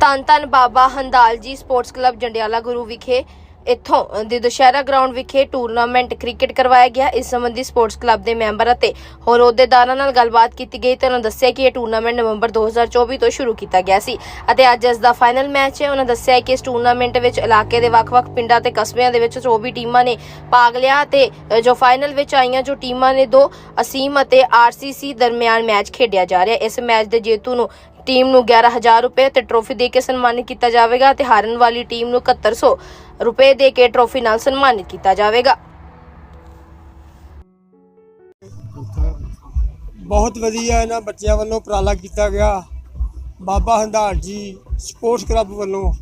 ਧੰਨ ਧੰਨ ਬਾਬਾ ਹੰਦਾਲ ਜੀ ਸਪੋਰਟਸ ਕਲੱਬ ਜੰਡਿਆਲਾ ਗੁਰੂ ਵਿਖੇ। ਇੱਥੋਂ ਦੇ ਦੁਸ਼ਹਿਰਾ ਗਰਾਊਂਡ ਵਿਖੇ ਟੂਰਨਾਮੈਂਟ ਕ੍ਰਿਕਟ ਕਰਵਾਇਆ ਗਿਆ। ਇਸ ਸੰਬੰਧੀ ਸਪੋਰਟਸ ਕਲੱਬ ਦੇ ਮੈਂਬਰ ਅਤੇ ਹੋਰ ਅਹੁਦੇਦਾਰਾਂ ਨਾਲ ਗੱਲਬਾਤ ਕੀਤੀ ਗਈ ਤੇ ਉਹਨਾਂ ਦੱਸਿਆ ਕਿ ਇਹ ਟੂਰਨਾਮੈਂਟ ਨਵੰਬਰ 2024 ਤੋਂ ਸ਼ੁਰੂ ਕੀਤਾ ਗਿਆ ਸੀ ਅਤੇ ਅੱਜ ਇਸ ਦਾ ਫਾਈਨਲ ਮੈਚ ਹੈ। ਉਹਨਾਂ ਦੱਸਿਆ ਕਿ ਇਸ ਟੂਰਨਾਮੈਂਟ ਵਿੱਚ ਇਲਾਕੇ ਦੇ ਵੱਖ-ਵੱਖ ਪਿੰਡਾਂ ਤੇ ਕਸਬਿਆਂ ਦੇ ਵਿੱਚ 24 ਟੀਮਾਂ ਨੇ ਭਾਗ ਲਿਆ ਤੇ ਜੋ ਫਾਈਨਲ ਵਿੱਚ ਆਈਆਂ ਜੋ ਟੀਮਾਂ ਨੇ ਦੋ ਅਸੀਮ ਅਤੇ ਆਰਸੀਸੀ ਦਰਮਿਆਨ ਮੈਚ ਖੇਡਿਆ ਜਾ ਰਿਹਾ। ਇਸ ਮੈਚ ਦੇ ਜੇਤੂ ਨੂੰ ਟੀਮ ਨੂੰ 11000 ਰੁਪਏ ਤੇ ਟਰੋਫੀ ਦੇ ਕੇ ਸਨਮਾਨਿਤ ਕੀਤਾ ਜਾਵੇਗਾ ਤੇ ਹਾਰਨ ਵਾਲੀ ਟੀਮ ਨੂੰ 7100 ਰੁਪਏ ਦੇ ਕੇ ਟਰੋਫੀ ਨਾਲ ਸਨਮਾਨਿਤ ਕੀਤਾ ਜਾਵੇਗਾ। ਬਹੁਤ ਵਧੀਆ ਇਹਨਾਂ ਬੱਚਿਆਂ ਵੱਲੋਂ ਉਪਰਾਲਾ ਕੀਤਾ ਗਿਆ। ਬਾਬਾ ਹੰਦਾਰ ਜੀ ਸਪੋਰਟਸ ਕਲੱਬ ਵੱਲੋਂ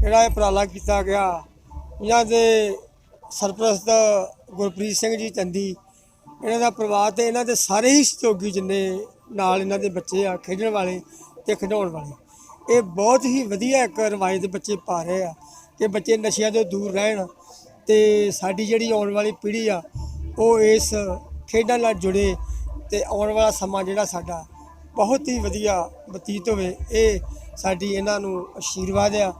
ਜਿਹੜਾ ਇਹ ਉਪਰਾਲਾ ਕੀਤਾ ਗਿਆ। ਇਹਨਾਂ ਦੇ ਸਰਪ੍ਰਸਤ ਗੁਰਪ੍ਰੀਤ ਸਿੰਘ ਜੀ ਚੰਦੀ, ਇਹਨਾਂ ਦਾ ਪਰਿਵਾਰ ਤੇ ਇਹਨਾਂ ਦੇ ਸਾਰੇ ਹੀ ਸਹਿਯੋਗੀ ਜਿੰਨੇ ਨਾਲ ਇਹਨਾਂ ਦੇ ਬੱਚੇ ਆ, ਖੇਡਣ ਵਾਲੇ ਤੇ ਖਿਡਾਉਣ ਵਾਲੇ। ਇਹ ਬਹੁਤ ਹੀ ਵਧੀਆ ਇੱਕ ਰਵਾਇਤ ਬੱਚੇ ਪਾ ਰਹੇ ਆ ਕਿ ਬੱਚੇ ਨਸ਼ਿਆਂ ਤੋਂ ਦੂਰ ਰਹਿਣ ਤੇ ਸਾਡੀ ਜਿਹੜੀ ਆਉਣ ਵਾਲੀ ਪੀੜ੍ਹੀ ਆ, ਉਹ ਇਸ ਖੇਡਾਂ ਨਾਲ ਜੁੜੇ ਤੇ ਆਉਣ ਵਾਲਾ ਸਮਾਂ ਜਿਹੜਾ ਸਾਡਾ ਬਹੁਤ ਹੀ ਵਧੀਆ ਬਤੀਤ ਹੋਵੇ, ਇਹ ਸਾਡੀ ਇਹਨਾਂ ਨੂੰ ਆਸ਼ੀਰਵਾਦ ਆ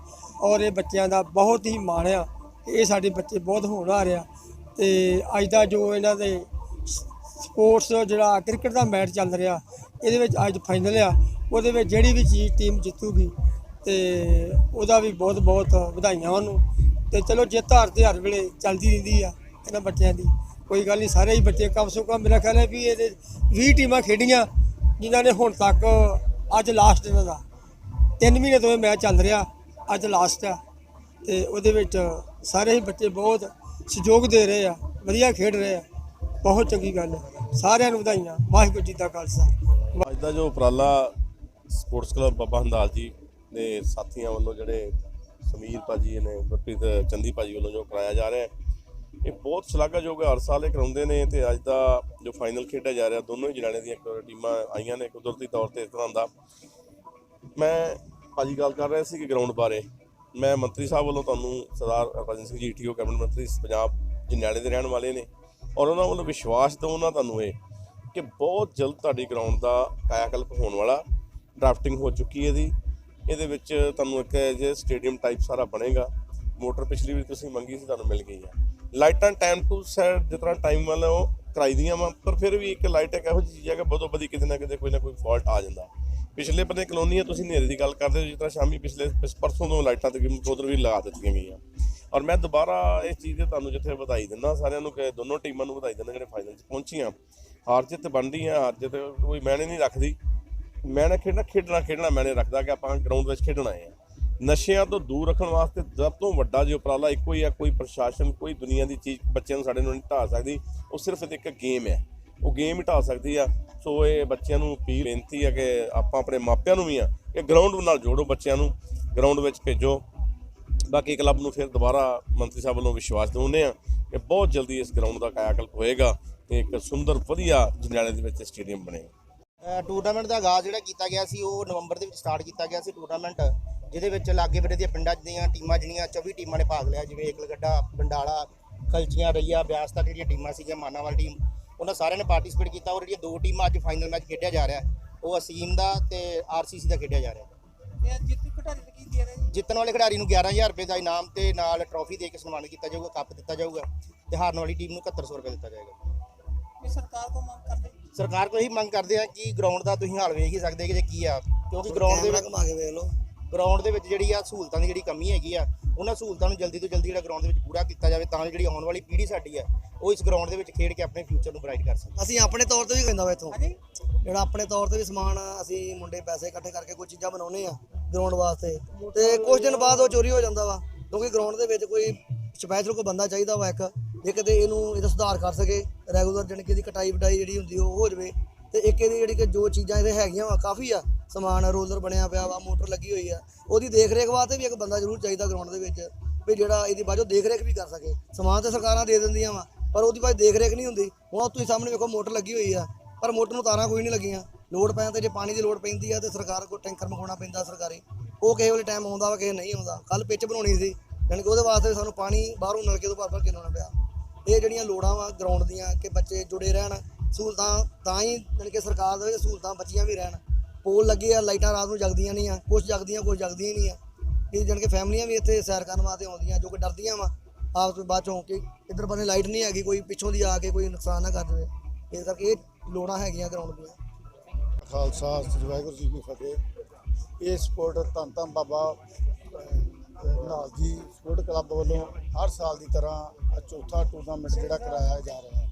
ਔਰ ਇਹ ਬੱਚਿਆਂ ਦਾ ਬਹੁਤ ਹੀ ਮਾਣ ਆ ਇਹ ਸਾਡੇ ਬੱਚੇ ਬਹੁਤ ਹੋਣਹਾਰ ਆ ਤੇ ਅੱਜ ਦਾ ਜੋ ਇਹਨਾਂ ਦੇ ਸਪੋਰਟਸ ਜਿਹੜਾ ਕ੍ਰਿਕਟ ਦਾ ਮੈਚ ਚੱਲ ਰਿਹਾ, ਇਹਦੇ ਵਿੱਚ ਅੱਜ ਫਾਈਨਲ ਆ। ਉਹਦੇ ਵਿੱਚ ਜਿਹੜੀ ਵੀ ਚੀਜ਼ ਟੀਮ ਜਿੱਤੂਗੀ ਤੇ ਉਹਦਾ ਵੀ ਬਹੁਤ ਬਹੁਤ ਵਧਾਈਆਂ ਉਹਨੂੰ। ਤੇ ਚਲੋ ਜਿੱਤ ਹਾਰ ਤੇ ਹਰ ਵੇਲੇ ਚੱਲਦੀ ਰਹਿੰਦੀ ਆ ਇਹਨਾਂ ਬੱਚਿਆਂ ਦੀ, ਕੋਈ ਗੱਲ ਨਹੀਂ, ਸਾਰੇ ਹੀ ਬੱਚੇ ਕਮ ਸੋ ਕਮ ਮੇਰਾ ਖਿਆਲ ਹੈ ਵੀ ਇਹਦੇ 20 ਟੀਮਾਂ ਖੇਡੀਆਂ ਜਿਨ੍ਹਾਂ ਨੇ ਹੁਣ ਤੱਕ ਅੱਜ ਲਾਸਟ ਇਹਨਾਂ ਦਾ। 3 ਮਹੀਨੇ ਤੋਂ ਇਹ ਮੈਚ ਚੱਲ ਰਿਹਾ, ਅੱਜ ਲਾਸਟ ਆ। ਤੇ ਉਹਦੇ ਵਿੱਚ ਸਾਰੇ ਹੀ ਬੱਚੇ ਬਹੁਤ ਸਹਿਯੋਗ ਦੇ ਰਹੇ ਆ, ਵਧੀਆ ਖੇਡ ਰਹੇ ਆ। ਬਹੁਤ ਚੰਗੀ ਗੱਲ ਹੈ। ਸਾਰਿਆਂ ਨੂੰ ਵਧਾਈਆਂ। ਵਾਹਿਗੁਰੂ ਜੀ ਦਾ ਖਾਲਸਾ। ਅੱਜ ਦਾ ਜੋ ਉਪਰਾਲਾ ਸਪੋਰਟਸ ਕਲੱਬ ਬਾਬਾ ਹੰਦਾਲ ਜੀ ਦੇ ਸਾਥੀਆਂ ਵੱਲੋਂ ਜਿਹੜੇ ਸਮੀਰ ਭਾਜੀ ਨੇ, ਗੁਰਪ੍ਰੀਤ ਚੰਦੀ ਭਾਜੀ ਵੱਲੋਂ ਜੋ ਕਰਾਇਆ ਜਾ ਰਿਹਾ ਹੈ, ਇਹ ਬਹੁਤ ਸ਼ਲਾਘਾਯੋਗ ਹੈ ਹਰ ਸਾਲ ਇਹ ਕਰਾਉਂਦੇ ਨੇ ਤੇ ਅੱਜ ਦਾ ਜੋ ਫਾਈਨਲ ਖੇਡਿਆ ਜਾ ਰਿਹਾ, ਦੋਨੋਂ ਹੀ ਜਣਾਣੇ ਦੀਆਂ ਟੀਮਾਂ ਆਈਆਂ ਨੇ ਕੁਦਰਤੀ ਤੌਰ ਤੇ ਇਸ ਤਰ੍ਹਾਂ ਦਾ। ਮੈਂ ਭਾਜੀ ਗੱਲ ਕਰ ਰਿਹਾ ਸੀ ਕਿ ਗਰਾਊਂਡ ਬਾਰੇ। ਮੈਂ ਮੰਤਰੀ ਸਾਹਿਬ ਵੱਲੋਂ ਤੁਹਾਨੂੰ ਸਰਦਾਰ ਹਰਭਜਨ ਸਿੰਘ ਜੀ ਈਟੀਓ ਕੈਬਨਿਟ ਮੰਤਰੀ ਪੰਜਾਬ ਜੰਡਿਆਲੇ ਦੇ ਰਹਿਣ ਵਾਲੇ ਨੇ ਔਰ ਉਹਨਾਂ ਵੱਲੋਂ ਵਿਸ਼ਵਾਸ ਦਵਾਉਣਾ ਤੁਹਾਨੂੰ ਇਹ ਕਿ ਬਹੁਤ ਜਲਦ ਤੁਹਾਡੀ ਗਰਾਊਂਡ ਦਾ ਕਾਇਆਕਲਪ ਹੋਣ ਵਾਲਾ ਡਰਾਫਟਿੰਗ ਹੋ ਚੁੱਕੀ ਹੈ ਇਹਦੀ। ਇਹਦੇ ਵਿੱਚ ਤੁਹਾਨੂੰ ਇੱਕ ਜੇ ਸਟੇਡੀਅਮ ਟਾਈਪ ਸਾਰਾ ਬਣੇਗਾ। ਮੋਟਰ ਪਿਛਲੀ ਵੀ ਤੁਸੀਂ ਮੰਗੀ ਸੀ, ਤੁਹਾਨੂੰ ਮਿਲ ਗਈ ਹੈ। ਲਾਈਟਾਂ ਟਾਈਮ ਟੂ ਸੈਟ ਜਿਸ ਤਰ੍ਹਾਂ ਟਾਈਮ ਵਾਲਾ ਉਹ ਕਰਾਈ ਦੀਆਂ ਵਾ, ਪਰ ਫਿਰ ਵੀ ਇੱਕ ਲਾਈਟ ਇੱਕ ਇਹੋ ਜਿਹੀ ਚੀਜ਼ ਹੈ ਕਿ ਬਦੋ ਬਦੀ ਕਿਤੇ ਨਾ ਕਿਤੇ ਕੋਈ ਨਾ ਕੋਈ ਫਾਲਟ ਆ ਜਾਂਦਾ। ਪਿਛਲੇ ਬੰਦੇ ਕਲੋਨੀ ਆ ਤੁਸੀਂ ਹਨੇਰੇ ਦੀ ਗੱਲ ਕਰਦੇ ਹੋ, ਜਿਸ ਤਰ੍ਹਾਂ ਸ਼ਾਮੀ ਪਿਛਲੇ ਪਿਛ- ਪਰਸੋਂ ਤੋਂ ਲਾਈਟਾਂ ਤੇ ਉਧਰ ਵੀ ਲਗਾ ਦਿੱਤੀਆਂ ਗਈਆਂ। ਔਰ ਮੈਂ ਦੁਬਾਰਾ ਇਸ ਚੀਜ਼ ਦੇ ਤੁਹਾਨੂੰ ਜਿੱਥੇ ਵਧਾਈ ਦਿੰਦਾ, ਸਾਰਿਆਂ ਨੂੰ ਕਿ ਦੋਨੋਂ ਟੀਮਾਂ ਨੂੰ ਵਧਾਈ ਦਿੰਦਾ, ਜਿਹੜੇ ਫਾਈਨਲ 'ਚ ਪਹੁੰਚੀਆਂ। ਹਾਰ ਜਿੱਤ ਬਣਦੀ ਆ ਹਾਰ ਜਿੱਤ ਕੋਈ ਮੈਨੇ ਨਹੀਂ ਰੱਖਦੀ। ਮੈਂ ਨਾ ਖੇਡਣਾ ਖੇਡਣਾ ਖੇਡਣਾ ਮੈਨੇ ਰੱਖਦਾ ਕਿ ਆਪਾਂ ਗਰਾਊਂਡ ਵਿੱਚ ਖੇਡਣਾ ਹੈ। ਨਸ਼ਿਆਂ ਤੋਂ ਦੂਰ ਰੱਖਣ ਵਾਸਤੇ ਸਭ ਤੋਂ ਵੱਡਾ ਜੇ ਉਪਰਾਲਾ ਇੱਕੋ ਹੀ ਆ, ਕੋਈ ਪ੍ਰਸ਼ਾਸਨ, ਕੋਈ ਦੁਨੀਆ ਦੀ ਚੀਜ਼ ਬੱਚਿਆਂ ਨੂੰ ਸਾਡੇ ਨੂੰ ਨਹੀਂ ਢਾ ਸਕਦੀ। ਉਹ ਸਿਰਫ ਇੱਕ ਗੇਮ ਹੈ। ਉਹ ਗੇਮ ਹੀ ਢਾ ਸਕਦੀ ਆ। ਸੋ ਇਹ ਬੱਚਿਆਂ ਨੂੰ ਅਪੀਲ, ਬੇਨਤੀ ਹੈ ਕਿ ਆਪਾਂ ਆਪਣੇ ਮਾਪਿਆਂ ਨੂੰ ਵੀ ਆ, ਕਿ ਗਰਾਊਂਡ ਨਾਲ ਜੋੜੋ ਬੱਚਿਆਂ ਨੂੰ ਗਰਾਊਂਡ ਵਿੱਚ ਭੇਜੋ। ਬਾਕੀ ਕਲੱਬ ਨੂੰ ਫਿਰ ਦੁਬਾਰਾ ਮੰਤਰੀ ਸਾਹਿਬ ਵੱਲੋਂ ਵਿਸ਼ਵਾਸ ਦਿਵਾਉਂਦੇ ਆ ਕਿ ਬਹੁਤ ਜਲਦੀ ਇਸ ਗਰਾਊਂਡ ਦਾ ਕਾਇਆਕਲਪ ਹੋਏਗਾ ਤੇ ਇੱਕ ਸੁੰਦਰ, ਵਧੀਆ ਜੰਡਿਆਲੇ ਦੇ ਵਿੱਚ ਸਟੇਡੀਅਮ ਬਣੇਗਾ। ਟੂਰਨਾਮੈਂਟ ਦਾ ਆਗਾਜ਼ ਜਿਹੜਾ ਕੀਤਾ ਗਿਆ ਸੀ ਉਹ ਨਵੰਬਰ ਦੇ ਵਿੱਚ ਸਟਾਰਟ ਕੀਤਾ ਗਿਆ ਸੀ ਟੂਰਨਾਮੈਂਟ ਜਿਹਦੇ ਵਿੱਚ ਲਾਗੇ ਵੀਰੇ ਦੀਆਂ ਪਿੰਡਾਂ ਦੀਆਂ ਟੀਮਾਂ ਜਿਹੜੀਆਂ 24 ਟੀਮਾਂ ਨੇ ਭਾਗ ਲਿਆ ਜਿਵੇਂ ਏਕਲਗੱਡਾ ਬੰਡਾਲਾ ਕਲਚੀਆਂ ਰਈਆ ਬਿਆਸ ਤੱਕ ਜਿਹੜੀਆਂ ਟੀਮਾਂ ਸੀਗੀਆਂ ਮਾਨਾਵਾਲ ਟੀਮ ਉਹਨਾਂ ਸਾਰਿਆਂ ਨੇ ਪਾਰਟਿਸਿਪੇਟ ਕੀਤਾ ਔਰ ਜਿਹੜੀਆਂ ਦੋ ਟੀਮਾਂ ਅੱਜ ਫਾਈਨਲ ਮੈਚ ਖੇਡਿਆ ਜਾ ਰਿਹਾ ਉਹ ਅਸੀਮ ਦਾ ਤੇ ਆਰਸੀਸੀ ਦਾ ਖੇਡਿਆ ਜਾ ਰਿਹਾ। ਜਿੱਤਣ ਵਾਲੇ ਖਿਡਾਰੀ ਨੂੰ 11000 ਰੁਪਏ ਦਾ ਇਨਾਮ ਤੇ ਨਾਲ ਟਰੋਫੀ ਦੇ ਕੇ ਸਨਮਾਨਿਤ ਕੀਤਾ ਜਾਊਗਾ ਕੱਪ ਦਿੱਤਾ ਜਾਊਗਾ ਤੇ ਹਾਰਨ ਵਾਲੀ ਟੀਮ ਨੂੰ 7100 ਰੁਪਏ ਦਿੱਤਾ ਜਾਏਗਾ। ਸਰਕਾਰ ਕੋ ਮੰਗ ਕਰਦੇ ਸਰਕਾਰ ਕੋਲ ਇਹੀ ਮੰਗ ਕਰਦੇ ਆ ਕਿ ਗਰਾਊਂਡ ਦਾ ਤੁਸੀਂ ਹਾਲ ਵੇਖ ਹੀ ਸਕਦੇ ਕਿ ਜੇ ਕੀ ਆ ਕਿਉਂਕਿ ਗਰਾਊਂਡ ਦੇ ਵਿੱਚ ਘੁਮਾ ਕੇ ਵੇਖ ਲਓ। ਗਰਾਊਂਡ ਦੇ ਵਿੱਚ ਜਿਹੜੀ ਆ ਸਹੂਲਤਾਂ ਦੀ ਜਿਹੜੀ ਕਮੀ ਹੈਗੀ ਆ ਉਹਨਾਂ ਸਹੂਲਤਾਂ ਨੂੰ ਜਲਦੀ ਤੋਂ ਜਲਦੀ ਜਿਹੜਾ ਗਰਾਊਂਡ ਦੇ ਵਿੱਚ ਪੂਰਾ ਕੀਤਾ ਜਾਵੇ ਤਾਂ ਜਿਹੜੀ ਆਉਣ ਵਾਲੀ ਪੀੜ੍ਹੀ ਸਾਡੀ ਆ ਉਹ ਇਸ ਗਰਾਊਂਡ ਦੇ ਵਿੱਚ ਖੇਡ ਕੇ ਆਪਣੇ ਫਿਊਚਰ ਨੂੰ ਬ੍ਰਾਈਟ ਕਰ ਸਕੇ ਅਸੀਂ ਆਪਣੇ ਤੌਰ ਤੇ ਵੀ ਕਹਿੰਦਾ ਵਾ ਇੱਥੋਂ। ਜਿਹੜਾ ਆਪਣੇ ਤੌਰ ਤੇ ਵੀ ਸਮਾਨ ਅਸੀਂ ਮੁੰਡੇ ਪੈਸੇ ਇਕੱਠੇ ਕਰਕੇ ਕੋਈ ਚੀਜ਼ਾਂ ਬਣਾਉਨੇ ਆ ਗਰਾਊਂਡ ਵਾਸਤੇ। ਤੇ ਕੁਝ ਦਿਨ ਬਾਅਦ ਉਹ ਚੋਰੀ ਹੋ ਜਾਂਦਾ ਵਾ ਕਿਉਂਕਿ ਗਰਾਊਂਡ ਦੇ ਵਿੱਚ ਕੋਈ ਸਪੈਸ਼ਲ ਕੋਈ ਬੰਦਾ ਚਾਹੀਦਾ ਵਾ ਇੱਕ। ਇੱਕ ਤੇ ਇਹਨੂੰ ਇਹਦਾ ਸੁਧਾਰ ਕਰ ਸਕੇ ਰੈਗੂਲਰ ਜਾਣੀ ਕਿ ਇਹਦੀ ਕਟਾਈ ਵਟਾਈ ਜਿਹੜੀ ਹੁੰਦੀ ਉਹ ਹੋ ਜਵੇ, ਤੇ ਇੱਕ ਇਹਦੀ ਜਿਹੜੀ ਕਿ ਜੋ ਚੀਜ਼ਾਂ ਇਹਦੇ ਹੈਗੀਆਂ ਵਾ, ਕਾਫੀ ਆ, ਸਮਾਨ, ਰੋਲਰ ਬਣਿਆ ਪਿਆ ਵਾ, ਮੋਟਰ ਲੱਗੀ ਹੋਈ ਆ, ਉਹਦੀ ਦੇਖ ਰੇਖ ਵਾਸਤੇ ਵੀ ਇੱਕ ਬੰਦਾ ਜ਼ਰੂਰ ਚਾਹੀਦਾ ਗਰਾਊਂਡ ਦੇ ਵਿੱਚ, ਵੀ ਜਿਹੜਾ ਇਹਦੀ ਬਾਜੋ ਦੇਖ ਰੇਖ ਵੀ ਕਰ ਸਕੇ। ਸਮਾਨ ਤੇ ਸਰਕਾਰਾਂ ਦੇ ਦਿੰਦੀਆਂ ਵਾ, ਪਰ ਉਹਦੀ ਬਾਅਦ ਦੇਖ ਰੇਖ ਨਹੀਂ ਹੁੰਦੀ। ਹੁਣ ਉਹ ਤੁਸੀਂ ਸਾਹਮਣੇ ਵੇਖੋ ਮੋਟਰ ਲੱਗੀ ਹੋਈ ਆ, ਪਰ ਮੋਟਰ ਨੂੰ ਤਾਰਾਂ ਕੋਈ ਨਹੀਂ ਲੱਗੀਆਂ। ਲੋਡ ਪੈਣ ਤੇ ਜੇ ਪਾਣੀ ਦੀ ਲੋਡ ਪੈਂਦੀ ਆ ਤੇ ਸਰਕਾਰ ਕੋਲ ਟੈਂਕਰ ਮੰਗਵਾਉਣਾ ਪੈਂਦਾ ਸਰਕਾਰੀ। ਉਹ ਕਿਸੇ ਵੇਲੇ ਟਾਈਮ ਆਉਂਦਾ ਵਾ, ਕਿਸੇ ਨਹੀਂ ਆਉਂਦਾ। ਕੱਲ ਪਿੱਚ ਬਣਾਉਣੀ ਸੀ ਯਾਨੀ ਕਿ ਉਹਦੇ ਵਾਸਤੇ ਸਾਨੂੰ ਪਾਣੀ ਬਾਹਰੋਂ ਨਲਕੇ ਤੋਂ ਭਰ ਭਰ ਕੇ ਲਾਉਣਾ ਪਿਆ। ਇਹ ਜਿਹੜੀਆਂ ਲੋੜਾਂ ਵਾ ਗਰਾਊਂਡ ਦੀਆਂ ਕਿ ਬੱਚੇ ਜੁੜੇ ਰਹਿਣ, ਸਹੂਲਤਾਂ ਤਾਂ ਹੀ ਜਾਣੀ ਕਿ ਸਰਕਾਰ ਦੇ ਵਿੱਚ ਸਹੂਲਤਾਂ ਬੱਚੀਆਂ ਵੀ ਰਹਿਣ। ਪੋਲ ਲੱਗੇ ਆ, ਲਾਈਟਾਂ ਰਾਤ ਨੂੰ ਜਗਦੀਆਂ ਨਹੀਂ ਆ ਕੁਝ ਜਗਦੀਆਂ ਕੁਝ ਜਗਦੀਆਂ ਨਹੀਂ ਆ। ਇਹ ਜਾਣੀ ਕਿ ਫੈਮਲੀਆਂ ਵੀ ਇੱਥੇ ਸੈਰ ਕਰਨ ਵਾਸਤੇ ਆਉਂਦੀਆਂ, ਜੋ ਕਿ ਡਰਦੀਆਂ ਵਾ, ਆਪਸ ਵਿੱਚ ਬਾਅਦ ਚੋਂ ਕਿ ਇੱਧਰ ਬੰਨੇ ਲਾਈਟ ਨਹੀਂ ਹੈਗੀ, ਕੋਈ ਪਿੱਛੋਂ ਦੀ ਆ ਕੇ ਕੋਈ ਨੁਕਸਾਨ ਨਾ ਕਰ ਦੇਵੇ। ਇਸ ਕਰਕੇ ਇਹ ਲੋੜਾਂ ਹੈਗੀਆਂ ਗਰਾਊਂਡ ਦੀਆਂ। ਖਾਲਸਾ ਵਾਹਿਗੁਰੂ ਜੀ ਕੀ ਫਤਿਹ। ਇਹ ਸਪੋਰਟ ਧੰਨ ਧੰਨ ਬਾਬਾ ਅਹ, ਜੀ ਸਪੋਰਟ ਕਲੱਬ ਵੱਲੋਂ ਹਰ ਸਾਲ ਦੀ ਤਰ੍ਹਾਂ ਚੌਥਾ ਟੂਰਨਾਮੈਂਟ ਜਿਹੜਾ ਕਰਾਇਆ ਜਾ ਰਿਹਾ ਹੈ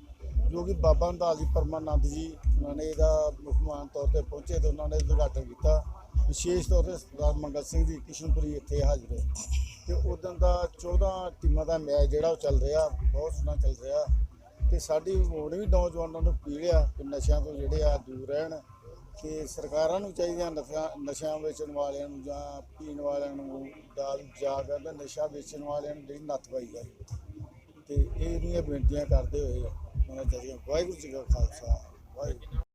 ਜੋ ਕਿ ਬਾਬਾ ਅੰਦਾਜ਼ ਜੀ ਪਰਮਾਨੰਦ ਜੀ ਉਹਨਾਂ ਨੇ ਇਹਦਾ ਮੁੱਖ ਮਹਿਮਾਨ ਤੌਰ ਤੇ ਪਹੁੰਚੇ ਤੇ ਉਹਨਾਂ ਨੇ ਉਦਘਾਟਨ ਕੀਤਾ। ਵਿਸ਼ੇਸ਼ ਤੌਰ ਤੇ ਸਰਦਾਰ ਮੰਗਲ ਸਿੰਘ ਜੀ ਕਿਸ਼ਨਪੁਰੀ ਇੱਥੇ ਹਾਜ਼ਰ ਹੋਏ ਤੇ ਉਦੋਂ ਦਾ 14 ਟੀਮਾਂ ਦਾ ਮੈਚ ਜਿਹੜਾ ਉਹ ਚੱਲ ਰਿਹਾ ਬਹੁਤ ਸੋਹਣਾ ਚੱਲ ਰਿਹਾ। ਤੇ ਸਾਡੀ ਹੁਣ ਵੀ ਨੌਜਵਾਨਾਂ ਨੂੰ ਅਪੀਲ ਆ ਕਿ ਨਸ਼ਿਆਂ ਤੋਂ ਜਿਹੜੇ ਆ ਦੂਰ ਰਹਿਣ। ਕਿ ਸਰਕਾਰਾਂ ਨੂੰ ਚਾਹੀਦੀਆਂ ਨਸ਼ਿਆਂ ਨਸ਼ਿਆਂ ਵੇਚਣ ਵਾਲਿਆਂ ਨੂੰ ਜਾਂ ਪੀਣ ਵਾਲਿਆਂ ਨੂੰ ਦਾਲ ਜਾ ਕਰਦਾ ਨਸ਼ਾ ਵੇਚਣ ਵਾਲਿਆਂ ਨੂੰ ਜਿਹੜੀ ਨੱਥ ਪਾਈ ਜਾਏ ਤੇ ਇਹ ਇਹਦੀਆਂ ਬੇਨਤੀਆਂ ਕਰਦੇ ਹੋਏ ਉਹਨਾਂ ਚਾਹੀਦੀਆਂ ਵਾਹਿਗੁਰੂ ਜੀ ਕਾ ਖਾਲਸਾ, ਵਾਹਿਗੁਰੂ।